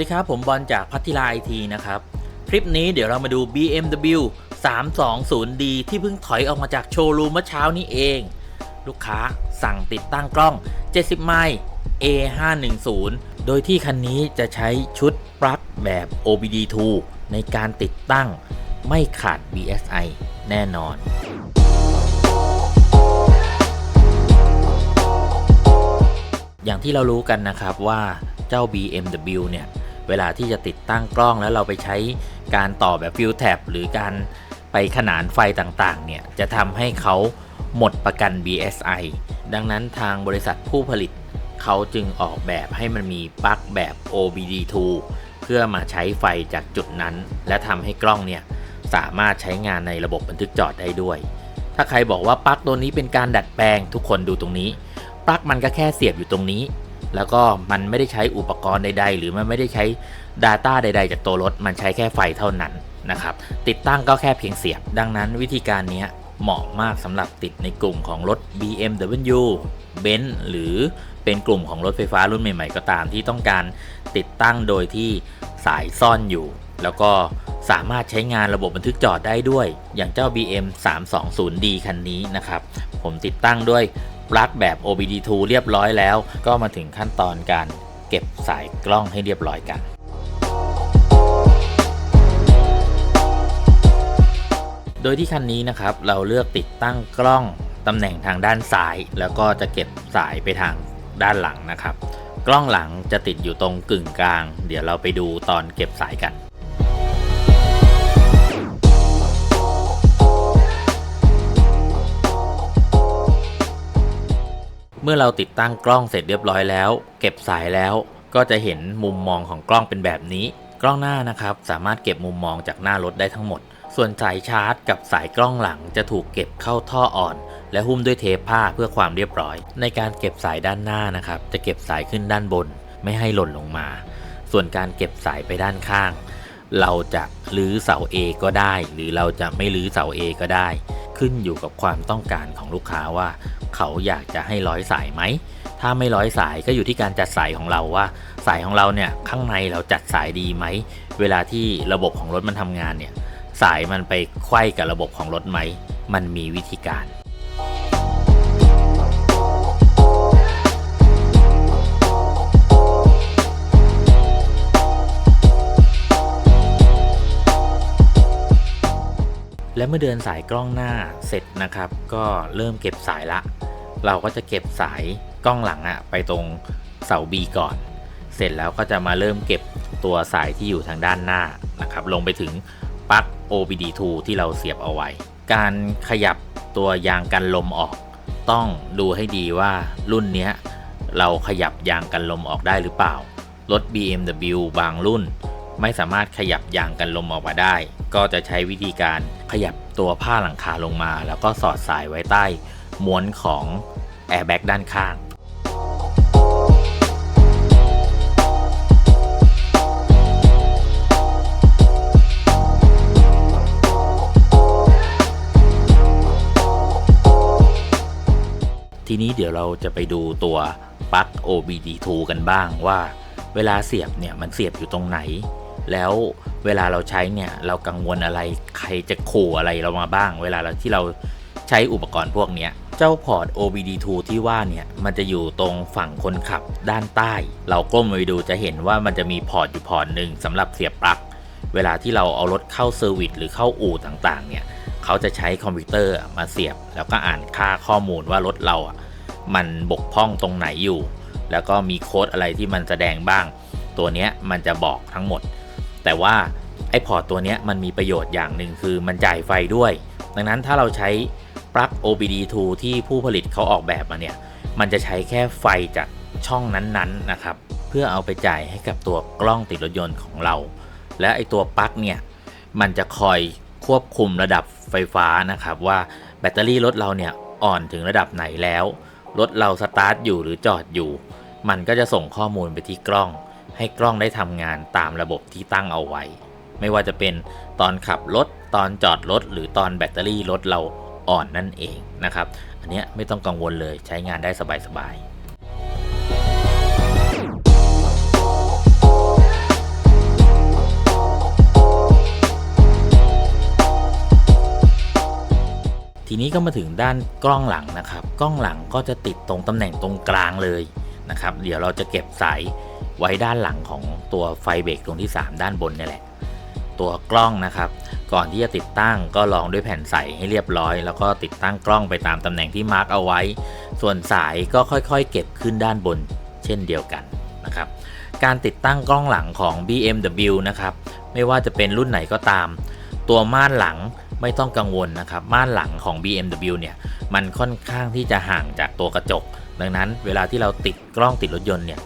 ดีครับ ผมบอลจากพัทธิลาไอทีนะครับ คลิปนี้เดี๋ยวเรามาดู BMW 320D ที่เพิ่งถอยออกมาจากโชว์รูมเมื่อเช้านี้เอง ลูกค้าสั่งติดตั้งกล้อง 70 ไมล์ A510 โดยที่คันนี้จะใช้ชุดปลั๊กแบบ OBD2 ในการติดตั้งไม่ขาด BSI แน่นอนอย่างที่เรารู้กันนะครับว่าเจ้า BMW เนี่ย เวลาที่จะติดตั้งกล้องแล้วเราไปใช้การต่อแบบฟิลแท็บหรือการไปขนานไฟต่างๆ เนี่ย จะทำให้เขาหมดประกัน BSI ดังนั้นทางบริษัทผู้ผลิต เขาจึงออกแบบให้มันมีปลั๊กแบบ OBD2 เพื่อมาใช้ไฟจากจุดนั้น และทำให้กล้องเนี่ยสามารถใช้งานในระบบบันทึกจอดได้ด้วย ถ้าใครบอกว่าปลั๊กตัวนี้เป็นการดัดแปลงทุกคนดูตรงนี้ ปลั๊กมันก็แค่เสียบอยู่ตรงนี้ แล้วก็มันไม่ได้ใช้อุปกรณ์ใด ๆ หรือมันไม่ได้ใช้ Data ใด ๆ จากตัวรถ มันใช้แค่ไฟเท่านั้นนะครับ ติดตั้งก็แค่เพียงเสียบ ดังนั้นวิธีการนี้เหมาะมากสำหรับติดในกลุ่มของรถ BMW Benz หรือเป็นกลุ่มของรถไฟฟ้ารุ่นใหม่ ๆ ก็ตามที่ต้องการติดตั้งโดยที่สายซ่อนอยู่ แล้วก็สามารถใช้งานระบบบันทึกจอดได้ด้วย อย่างเจ้า BM 320D คันนี้นะครับ ผมติดตั้งด้วย ลั๊กแบบ OBD2 เรียบร้อยแล้ว ก็มาถึงขั้นตอนการเก็บสายกล้องให้เรียบร้อยกันโดยที่คันนี้นะครับเราเลือกติดตั้งกล้องตำแหน่งทางด้านซ้าย แล้วก็จะเก็บสายไปทางด้านหลังนะครับ กล้องหลังจะติดอยู่ตรงกึ่งกลาง เดี๋ยวเราไปดูตอนเก็บสายกัน เมื่อเราติดตั้งกล้องเสร็จเรียบร้อยแล้ว เก็บสายแล้วก็จะเห็นมุมมองของกล้องเป็นแบบนี้ กล้องหน้านะครับ สามารถเก็บมุมมองจากหน้ารถได้ทั้งหมด ส่วนสายชาร์จกับสายกล้องหลังจะถูกเก็บเข้าท่ออ่อน และหุ้มด้วยเทปผ้าเพื่อความเรียบร้อย ในการเก็บสายด้านหน้านะครับ จะเก็บสายขึ้นด้านบน ไม่ให้หล่นลงมา ส่วนการเก็บสายไปด้านข้าง เราจะลื้อเสา A ก็ได้ หรือเราจะไม่ลื้อเสา A ก็ได้ ขึ้นอยู่กับความต้องการของลูกค้าว่า เขาอยากจะให้ร้อยสายไหม ถ้าไม่ร้อยสายก็อยู่ที่การจัดสายของเราว่า สายของเราเนี่ยข้างในเราจัดสายดีไหม เวลาที่ระบบของรถมันทำงานเนี่ยสายมันไปไขว้กับระบบของรถไหม มันมีวิธีการ และเมื่อเดินสายกล้องหน้าเสร็จนะครับ ก็เริ่มเก็บสายละ เราก็จะเก็บสายกล้องหลังอะไปตรงเสา B ก่อน เสร็จแล้วก็จะมาเริ่มเก็บตัวสายที่อยู่ทางด้านหน้านะครับ ลงไปถึงปลั๊ก OBD2 ที่เราเสียบเอาไว้ การขยับตัวยางกันลมออก ต้องดูให้ดีว่ารุ่นเนี้ยเราขยับยางกันลมออกได้หรือเปล่า รถ BMW บางรุ่น ไม่สามารถขยับยางกันลมออกมาได้ ก็จะใช้วิธีการขยับตัวผ้าหลังคาลงมา แล้วก็สอดสายไว้ใต้ม้วนของแอร์แบ็กด้านข้างทีนี้เดี๋ยวเราจะไปดูตัวปลั๊ก OBD2 กันบ้างว่าเวลาเสียบเนี่ยมันเสียบอยู่ตรงไหน แล้วเวลาเราใช้เนี่ยเรากังวลอะไรใครจะขู่อะไรเรามาบ้าง เวลาเราที่เราใช้อุปกรณ์พวกนี้เจ้าพอร์ต OBD2 ที่ว่าเนี่ยมันจะอยู่ตรงฝั่งคนขับด้านใต้ เราก้มไปดูจะเห็นว่ามันจะมีพอร์ตอยู่พอร์ตหนึ่งสำหรับเสียบปลั๊กเวลาที่เราเอารถเข้าเซอร์วิสหรือเข้าอู่ต่างๆเนี่ยเขาจะใช้คอมพิวเตอร์มาเสียบ แล้วก็อ่านค่าข้อมูลว่ารถเราอะมันบกพร่องตรงไหนอยู่ แล้วก็มีโค้ดอะไรที่มันแสดงบ้าง ตัวเนี้ยมันจะบอกทั้งหมด แต่ว่าไอ้พอร์ตตัวนี้มันมีประโยชน์อย่างหนึ่งคือมันจ่ายไฟด้วย ดังนั้นถ้าเราใช้ปลั๊ก OBD2 ที่ผู้ผลิตเขาออกแบบมาเนี่ย มันจะใช้แค่ไฟจากช่องนั้นๆนะครับ เพื่อเอาไปจ่ายให้กับตัวกล้องติดรถยนต์ของเรา และไอตัวปลั๊กเนี่ย มันจะคอยควบคุมระดับไฟฟ้านะครับ ว่าแบตเตอรี่รถเราเนี่ยอ่อนถึงระดับไหนแล้ว รถเราสตาร์ทอยู่หรือจอดอยู่ มันก็จะส่งข้อมูลไปที่กล้อง ให้กล้องได้ทำงานตามระบบที่ตั้งเอาไว้ ไม่ว่าจะเป็นตอนขับรถ ตอนจอดรถ หรือตอนแบตเตอรี่รถเราอ่อนนั่นเองนะครับ อันนี้ไม่ต้องกังวลเลยใช้งานได้สบายๆทีนี้ก็มาถึงด้านกล้องหลังนะครับ กล้องหลังก็จะติดตรงตำแหน่งตรงกลางเลย นะครับ เดี๋ยวเราจะเก็บสายไว้ด้านหลังของตัวไฟเบรกตรงที่ 3 ด้านบนนี่แหละ ตัวกล้องนะครับ ก่อนที่จะติดตั้งก็ลองด้วยแผ่นใสให้เรียบร้อย แล้วก็ติดตั้งกล้องไปตามตำแหน่งที่มาร์กเอาไว้ ส่วนสายก็ค่อยๆ เก็บขึ้นด้านบน เช่นเดียวกันนะครับ การติดตั้งกล้องหลังของ BMW นะครับ ไม่ว่าจะเป็นรุ่นไหนก็ตาม ตัวม่านหลังไม่ต้องกังวลนะครับ ม่านหลังของ BMW เนี่ย มันค่อนข้างที่จะห่างจากตัวกระจก ดังนั้นเวลาที่เราติดกล้องติดรถยนต์เนี่ย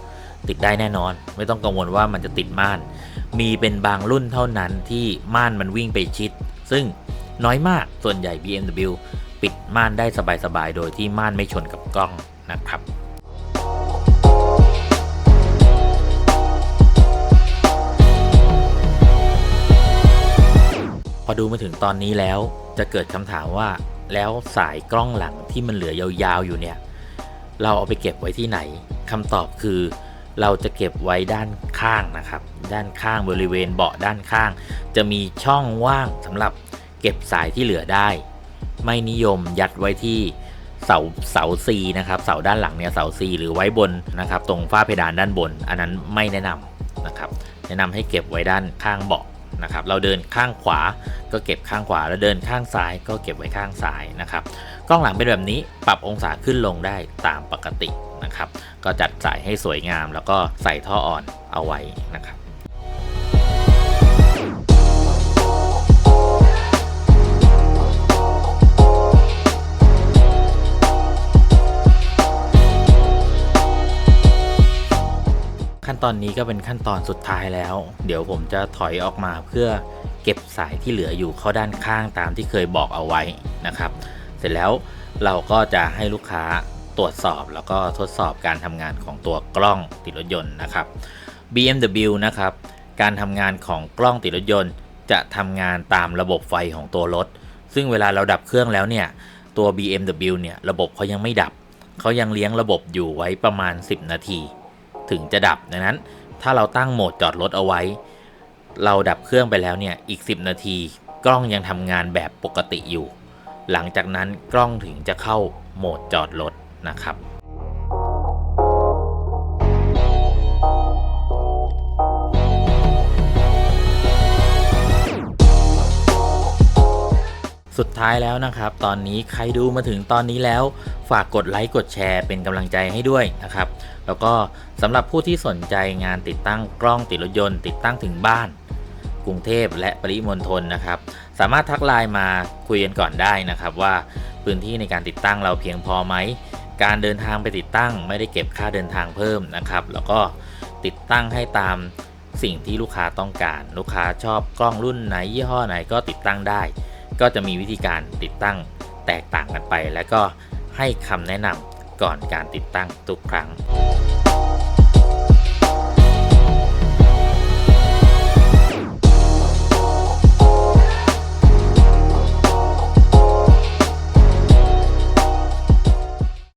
ติดได้แน่นอน ไม่ต้องกังวลว่ามันจะติดม่าน มีเป็นบางรุ่นเท่านั้นที่ม่านมันวิ่งไปชิด ซึ่งน้อยมากส่วนใหญ่ BMW ปิดม่านได้สบายๆ โดยที่ม่านไม่ชนกับกล้องนะครับพอดูมาถึงตอนนี้แล้วจะเกิดคำถามว่าแล้วสายกล้องหลังที่มันเหลือยาวๆอยู่เนี่ย เราเอาไปเก็บไว้ที่ไหนคำตอบคือ เราจะเก็บไว้ด้านข้างนะครับ ด้านข้างบริเวณเบาะด้านข้าง จะมีช่องว่างสำหรับเก็บสายที่เหลือได้ ไม่นิยมยัดไว้ที่เสาเสาซีนะครับ เสาด้านหลังเนี่ยเสาซีหรือไว้บนนะครับ ตรงฝ้าเพดานด้านบน อันนั้นไม่แนะนำนะครับ แนะนำให้เก็บไว้ด้านข้างเบาะ นะครับเราเดินข้างขวาก็เก็บข้างขวา แล้วเดินข้างซ้ายก็เก็บไว้ข้างซ้ายนะครับกล้องหลังเป็นแบบนี้ปรับองศาขึ้นลงได้ตามปกตินะครับก็จัดสายให้สวยงาม แล้วก็ใส่ท่ออ่อนเอาไว้นะครับ ตอนนี้ก็เป็นขั้นตอนสุดท้ายแล้ว เดี๋ยวผมจะถอยออกมาเพื่อเก็บสายที่เหลืออยู่เข้าด้านข้างตามที่เคยบอกเอาไว้นะครับ เสร็จแล้วเราก็จะให้ลูกค้าตรวจสอบแล้วก็ทดสอบการทำงานของตัวกล้องติดรถยนต์นะครับ BMW นะครับ การทำงานของกล้องติดรถยนต์ จะทำงานตามระบบไฟของตัวรถ ซึ่งเวลาเราดับเครื่องแล้วเนี่ยตัว BMW เนี่ยระบบเขายังไม่ดับ เขายังเลี้ยงระบบอยู่ไว้ประมาณ 10 นาที ถึงจะดับดังนั้น ถ้าเราตั้งโหมดจอดรถเอาไว้ เราดับเครื่องไปแล้วเนี่ยอีก 10 นาที กล้องยังทำงานแบบปกติอยู่ หลังจากนั้นกล้องถึงจะเข้าโหมดจอดรถนะครับ สุดท้ายแล้วนะครับ ตอนนี้ใครดูมาถึงตอนนี้แล้ว ฝากกดไลค์กดแชร์เป็นกำลังใจให้ด้วยนะครับ แล้วก็สำหรับผู้ที่สนใจงานติดตั้งกล้องติดรถยนต์ ติดตั้งถึงบ้าน กรุงเทพและปริมณฑลนะครับ สามารถทักไลน์มาคุยกันก่อนได้นะครับ ว่าพื้นที่ในการติดตั้งเราเพียงพอไหมการเดินทางไปติดตั้งไม่ได้เก็บค่าเดินทางเพิ่มนะครับ แล้วก็ติดตั้งให้ตามสิ่งที่ลูกค้าต้องการ ลูกค้าชอบกล้องรุ่นไหนยี่ห้อไหนก็ติดตั้งได้ ก็จะมีวิธีการติดตั้งแตกต่างกันไป และก็ให้คำแนะนำก่อนการติดตั้งทุกครั้ง